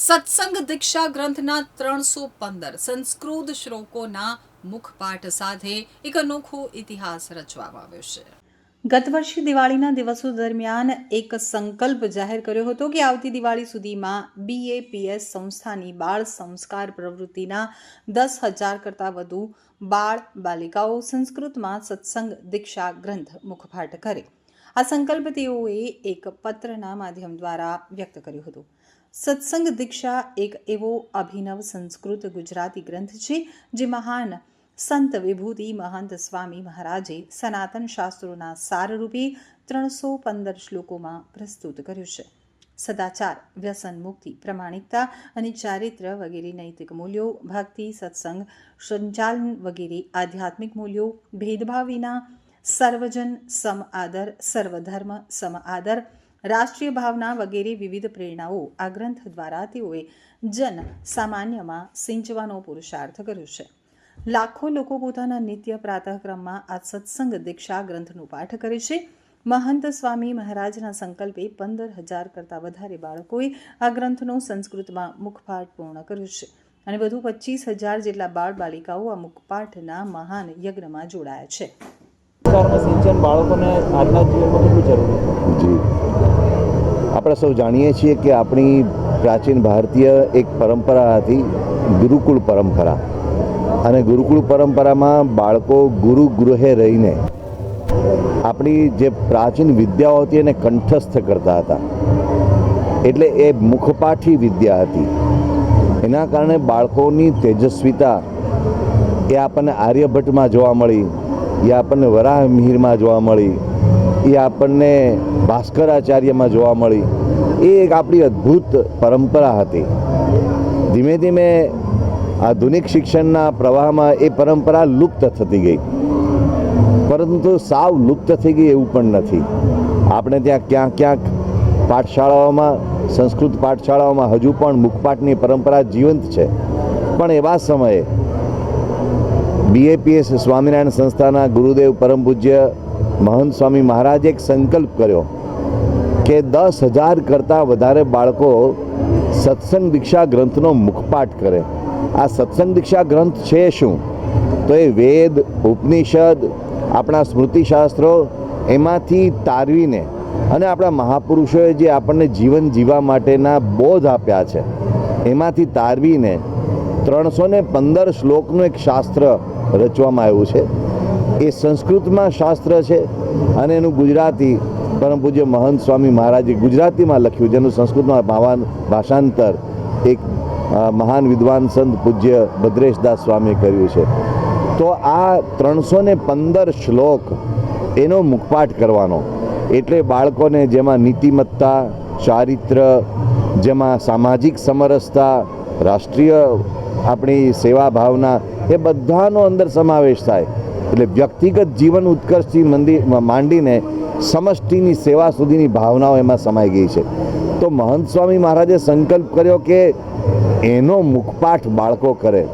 સત્સંગ દીક્ષા ગ્રંથના ત્રણસો પંદર સંસ્કૃત શ્લોકોના મુખપાઠ સાથે એક અનોખો ઇતિહાસ રચવામાં આવ્યો છે. ગત વર્ષે દિવાળીના દિવસો દરમિયાન એક સંકલ્પ જાહેર કર્યો હતો કે આવતી દિવાળી સુધીમાં બીએપીએસ સંસ્થાની બાળ સંસ્કાર પ્રવૃત્તિના દસ હજાર કરતાં વધુ બાળ બાલિકાઓ સંસ્કૃતમાં સત્સંગ દીક્ષા ગ્રંથ મુખપાઠ કરે. આ સંકલ્પ તેઓએ એક પત્રના માધ્યમ દ્વારા વ્યક્ત કર્યો હતો. સત્સંગ દીક્ષા એક એવો અભિનવ સંસ્કૃત ગુજરાતી ગ્રંથ છે, જે મહાન સંત વિભૂતિ મહંત સ્વામી મહારાજે સનાતન શાસ્ત્રોના સારરૂપે ત્રણસો પંદર શ્લોકોમાં પ્રસ્તુત કર્યું છે. સદાચાર, વ્યસન મુક્તિ, પ્રમાણિકતા અને ચારિત્ર વગેરે નૈતિક મૂલ્યો, ભક્તિ, સત્સંગ, સંચાલન વગેરે આધ્યાત્મિક મૂલ્યો, ભેદભાવ વિના સર્વજન સમ આદર, સર્વધર્મ સમ આદર, રાષ્ટ્રીય ભાવના વગેરે વિવિધ પ્રેરણાઓ આ ગ્રંથ દ્વારા તેઓએ જન સામાન્યમાં સિંચવાનો પુરુષાર્થ કર્યો છે. લાખો લોકો પોતાના નિત્ય પ્રાતઃક્રમમાં આ સત્સંગ દીક્ષા ગ્રંથનું પાઠ કરે છે. મહંત સ્વામી મહારાજના સંકલ્પે પંદર હજાર કરતાં વધારે બાળકોએ આ ગ્રંથનો સંસ્કૃતમાં મુખપાઠ પૂર્ણ કર્યો છે અને વધુ પચીસ હજાર જેટલા બાળ બાલિકાઓ આ મુખપાઠના મહાન યજ્ઞમાં જોડાયા છે. સંસ્કારનું સિંચન બાળકોને આજના જીવનમાં કેટલું જરૂરી જી. આપણે સૌ જાણીએ છીએ કે આપણી પ્રાચીન ભારતીય એક પરંપરા હતી ગુરુકુળ પરંપરા. અને ગુરુકુળ પરંપરામાં બાળકો ગુરુ ગૃહે રહીને આપણી જે પ્રાચીન વિદ્યાઓ હતી એને કંઠસ્થ કરતા હતા. એટલે એ મુખપાઠી વિદ્યા હતી. એના કારણે બાળકોની તેજસ્વીતા એ આપણને આર્યભટ્ટમાં જોવા મળી. એ આપણને વરાહ મિહિરમાં જોવા મળી. એ આપણને ભાસ્કરાચાર્યમાં જોવા મળી. એ એક આપણી અદ્ભુત પરંપરા હતી. ધીમે ધીમે આધુનિક શિક્ષણના પ્રવાહમાં એ પરંપરા લુપ્ત થતી ગઈ. પરંતુ સાવ લુપ્ત થઈ ગઈ એવું પણ નથી. આપણે ત્યાં ક્યાંક ક્યાંક પાઠશાળાઓમાં, સંસ્કૃત પાઠશાળાઓમાં હજુ પણ મુખપાઠની પરંપરા જીવંત છે. પણ એવા સમયે બીએપીએસ સ્વામિનારાયણ સંસ્થાના ગુરુદેવ પરમ પૂજ્ય મહંત સ્વામી મહારાજે એક સંકલ્પ કર્યો કે દસ હજાર કરતાં વધારે બાળકો સત્સંગ દીક્ષા ગ્રંથનો મુખપાઠ કરે. આ સત્સંગ દીક્ષા ગ્રંથ છે શું? તો એ વેદ, ઉપનિષદ, આપણા સ્મૃતિશાસ્ત્રો એમાંથી તારવીને અને આપણા મહાપુરુષોએ જે આપણને જીવન જીવવા માટેના બોધ આપ્યા છે, એમાંથી તારવીને ત્રણસો ને પંદર શ્લોકનું એક શાસ્ત્ર રચવામાં આવ્યું છે. એ સંસ્કૃતમાં શાસ્ત્ર છે અને એનું ગુજરાતી પરમ પૂજ્ય મહંત સ્વામી મહારાજે ગુજરાતીમાં લખ્યું, જેનું સંસ્કૃતમાં ભાવાન ભાષાંતર એક મહાન વિદ્વાન સંત પૂજ્ય ભદ્રેશદાસ સ્વામીએ કર્યું છે. તો આ ત્રણસો ને પંદર શ્લોક એનો મુખપાઠ કરવાનો. એટલે બાળકોને જેમાં નીતિમત્તા, ચારિત્ર, જેમાં સામાજિક સમરસતા, રાષ્ટ્રીય આપણી સેવા ભાવના એ બધાનો અંદર સમાવેશ થાય. એટલે વ્યક્તિગત જીવન ઉત્કર્ષથી મંદિર માંડીને સમષ્ટિની સેવા સુધીની ભાવનાઓ એમાં સમાઈ ગઈ છે. તો મહંત સ્વામી મહારાજે સંકલ્પ કર્યો કે એનો મુખપાઠ બાળકો કરે.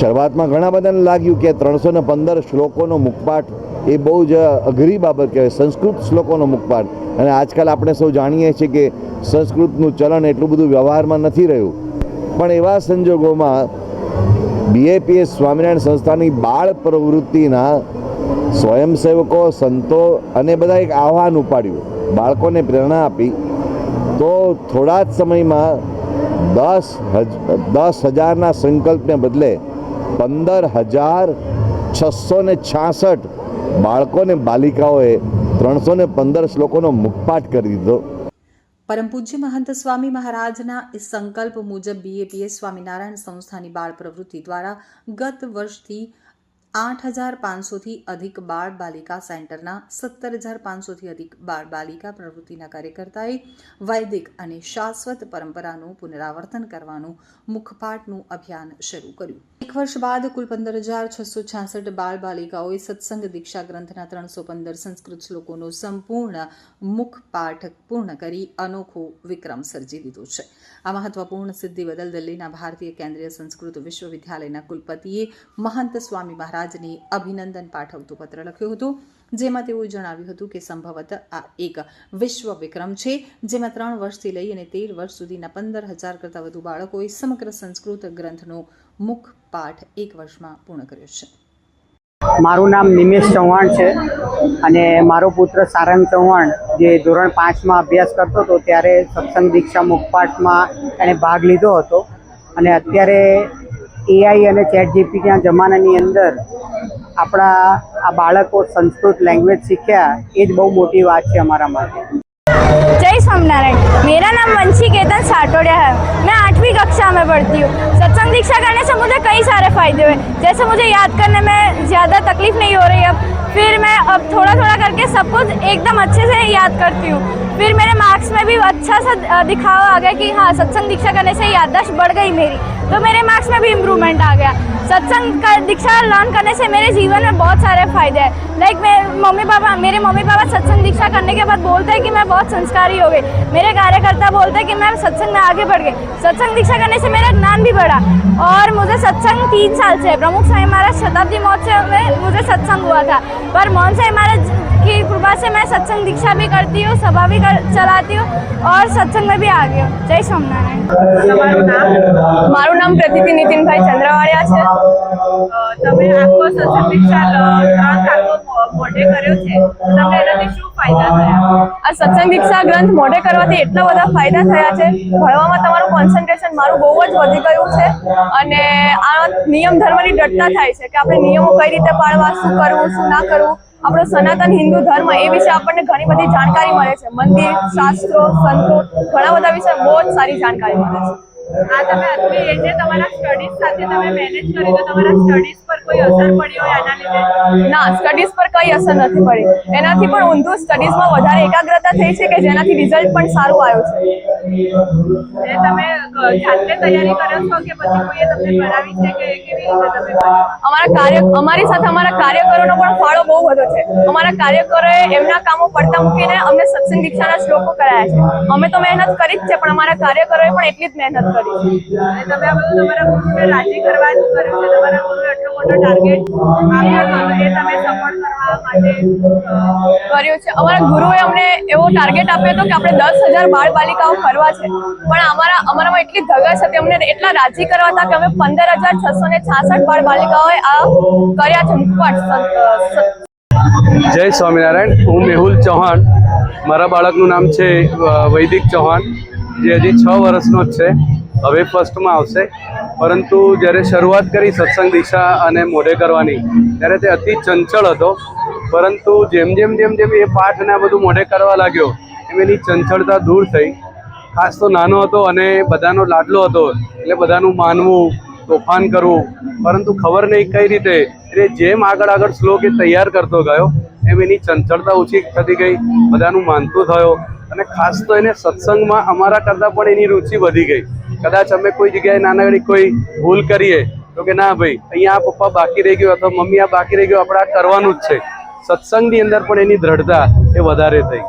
શરૂઆતમાં ઘણા બધાને લાગ્યું કે ત્રણસો ને પંદર શ્લોકોનો મુખપાઠ એ બહુ જ અઘરી બાબત કહેવાય. સંસ્કૃત શ્લોકોનો મુખપાઠ. અને આજકાલ આપણે સૌ જાણીએ છીએ કે સંસ્કૃતનું ચલણ એટલું બધું વ્યવહારમાં નથી રહ્યું. પણ એવા સંજોગોમાં બીએપીએસ સ્વામિનારાયણ સંસ્થાની બાળ પ્રવૃત્તિના સ્વયંસેવકો, સંતો અને બધા એક આહ્વાન ઉપાડ્યું. બાળકોને પ્રેરણા આપી. તો થોડા જ સમયમાં દસ હજ, દસ હજારના સંકલ્પને બદલે પંદર હજાર છસો ને છાસઠ બાળકોને બાલિકાઓએ ત્રણસો ને પંદર શ્લોકોનો મુખપાઠ કરી દીધો. પરમ પૂજ્ય મહંત સ્વામી મહારાજના સંકલ્પ મુજબ બીએપીએસ સ્વામિનારાયણ સંસ્થાની બાળ પ્રવૃત્તિ દ્વારા ગત વર્ષથી આઠ હજાર પાંચસોથી અધિક બાળ બાલિકા સેન્ટરના સત્તર હજાર પાંચસોથી અધિક બાળ બાલિકા પ્રવૃત્તિના કાર્યકર્તાએ વૈદિક અને શાશ્વત પરંપરાનું પુનરાવર્તન કરવાનું મુખપાઠનું અભિયાન શરૂ કર્યું. એક વર્ષ બાદ કુલ પંદર હજાર છસો છાસઠ બાળ બાલિકાઓએ સત્સંગ દીક્ષા ગ્રંથના ત્રણસો પંદર સંસ્કૃત શ્લોકોનો સંપૂર્ણ મુખપાઠ પૂર્ણ કરી અનોખો વિક્રમ સર્જી દીધો છે. આ મહત્વપૂર્ણ સિદ્ધિ બદલ દિલ્હીના ભારતીય કેન્દ્રીય સંસ્કૃત વિશ્વવિદ્યાલયના કુલપતિએ મહંત સ્વામી મહારાજને અભિનંદન પાઠવતું પત્ર લખ્યું હતું, જેમાં તેઓએ જણાવ્યું હતું કે સંભવત આ એક વિશ્વ વિક્રમ છે, જેમાં ત્રણ વર્ષથી લઈ અને તેર વર્ષ સુધીના પંદર હજાર કરતાં વધુ બાળકોએ સમગ્ર સંસ્કૃત ગ્રંથનો મુખ પાઠ એક વર્ષમાં પૂર્ણ કર્યો છે. મારું નામ નિમેશ ચૌહાણ છે અને મારો પુત્ર સારંગ ચૌહાણ જે ધોરણ પાંચમાં અભ્યાસ કરતો હતો ત્યારે સત્સંગ દીક્ષા મુખપાઠમાં એણે ભાગ લીધો હતો અને અત્યારે એઆઈ અને ચેટ જીપીટીના જમાનાની અંદર આપણા આ બાળકો સંસ્કૃત લેંગ્વેજ શીખ્યા એ જ બહુ મોટી વાત છે અમારા માટે जय स्वामीनारायण मेरा नाम वंशी केतन साटोडिया है मैं आठवीं कक्षा में पढ़ती हूँ सत्संग दीक्षा करने से मुझे कई सारे फायदे हुए जैसे मुझे याद करने में ज़्यादा तकलीफ नहीं हो रही अब फिर मैं अब थोड़ा थोड़ा करके सब कुछ एकदम अच्छे से याद करती हूँ फिर मेरे मार्क्स में भी अच्छा सा दिखावा आ गया कि हाँ सत्संग दीक्षा करने से याददाश्त बढ़ गई मेरी। तो मेरे मार्क्स में भी इम्प्रूवमेंट आ गया। सत्संग का, दीक्षा लर्न करने से मेरे जीवन में बहुत सारे फ़ायदे हैं। लाइक मैं, मम्मी पापा, मेरे मम्मी पापा सत्संग दीक्षा करने के बाद बोलते हैं कि मैं बहुत संस्कारी हो गई। मेरे कार्यकर्ता बोलते हैं कि मैं सत्संग में आगे बढ़ गई। सत्संग दीक्षा करने से मेरा ज्ञान भी बढ़ा। और मुझे सत्संग तीन साल से प्रमुख स्वामी महाराज शताब्दी महोत्सव में मुझे सत्संग हुआ था पर मोहन साई महाराज की कृपा से मैं सत्संग दीक्षा भी करती हूँ सभा भी कर, चलाती हूँ और सत्संग में भी आ गई हूँ जय स्वामीनारायण તમારું નામ મારું નામ પ્રતિતિ નીતિનભાઈ ચંદ્રવાડિયા છે અ, તમે આખો સત્સંગ દીક્ષા લ- ત્રણ કલાકો મોઢે કર્યો છે તમને એનાથી શું ફાયદા થયા? આ સત્સંગ દીક્ષા ગ્રંથ મોઢે કરવાથી એટલા બધા ફાયદા થયા છે. ભણવામાં તમારું કોન્સન્ટ્રેશન મારું બહુ જ વધી ગયું છે અને આ નિયમ ધર્મની દ્રઢતા થાય છે કે આપણે નિયમો કઈ રીતે પાળવા, શું કરવું, શું ના કરવું. આપણો સનાતન હિન્દુ ધર્મ એ વિશે આપણને ઘણી બધી જાણકારી મળે છે. મંદિર, શાસ્ત્રો, સંતો, ઘણા બધા વિશે બહુ જ સારી જાણકારી મળે છે. આ તમે આટલી એજે તમારા સ્ટડીઝ સાથે તમે મેનેજ કરી તો તમારા સ્ટડીઝ પર કોઈ અસર પડી હોય આના લીધે? ના સ્ટડીઝ પર કઈ અસર નથી પડી. એનાથી પણ ઊંધું સ્ટડીઝમાં વધારે એકાગ્રતા થઈ છે કે જેનાથી રિઝલ્ટ પણ સારું આવ્યું છે? એ તમે જાતે તૈયારી કરો છો કે પછી કોઈએ તમને કરાવી છે કે કેવી રીતે તમે અમારા કાર્ય અમારી સાથે અમારા કાર્યકરોનો પણ ફાળો બહુ વધુ છે. અમારા કાર્યકરોએ એમના કામો પડતા મૂકીને અમને સત્સંગ દીક્ષાના શ્લોકો કરાયા છે. અમે તો મહેનત કરી જ છે પણ અમારા કાર્યકરોએ પણ એટલી જ મહેનત કરી. છે અને તમે આ બધું તમારા ગુરુને રાજી કરવા જ કર્યું છે. તમારા ગુરુએ એટલો મોટો ટાર્ગેટ આપ્યો હતો તમે સફળ કરવા માટે કર્યું છે. અમારા ગુરુએ અમને એવો ટાર્ગેટ આપ્યો હતો કે આપણે દસ હજાર બાળ બાલિકાઓ કરવા છે. પણ અમારા, અમારામાં એટલી ધગશ હતી, અમને એટલા રાજી કરવા હતા કે અમે પંદર હજાર છસો ને છાસઠ બાળ બાલિકાઓએ આ કર્યા છે. સત- જય સ્વામિનારાયણ. હું મેહુલ ચૌહાણ. મારા બાળકનું નામ છે વૈદિક ચૌહાણ. જે હજી છ વર્ષનો જ છે. હવે ફર્સ્ટમાં આવશે. પરંતુ જ્યારે શરૂઆત કરી સત્સંગ દિશા અને મોઢે કરવાની, ત્યારે તે અતિ ચંચળ હતો. પરંતુ જેમ જેમ જેમ જેમ એ પાઠ અને આ બધું મોઢે કરવા લાગ્યો, એમ એની ચંચળતા દૂર થઈ. ખાસ તો નાનો હતો અને બધાનો લાડલો હતો, એટલે બધાનું માનવું, તોફાન કરવું. પરંતુ ખબર નહીં કઈ રીતે, એટલે જેમ આગળ આગળ શ્લોક એ તૈયાર કરતો ગયો, એમ એની ચંચળતા ઓછી થતી ગઈ, બધાનું માનતું થયો. અને ખાસ તો એને સત્સંગમાં અમારા કરતાં પણ એની રુચિ વધી ગઈ. કદાચ અમે કોઈ જગ્યાએ નાનકડી કોઈ ભૂલ કરીએ, તો કે ના ભાઈ, અહીંયા આ પપ્પા બાકી રહી ગયો, અથવા મમ્મી આ બાકી રહી ગયો, આપણે આ કરવાનું જ છે. સત્સંગની અંદર પણ એની દ્રઢતા એ વધારે થઈ.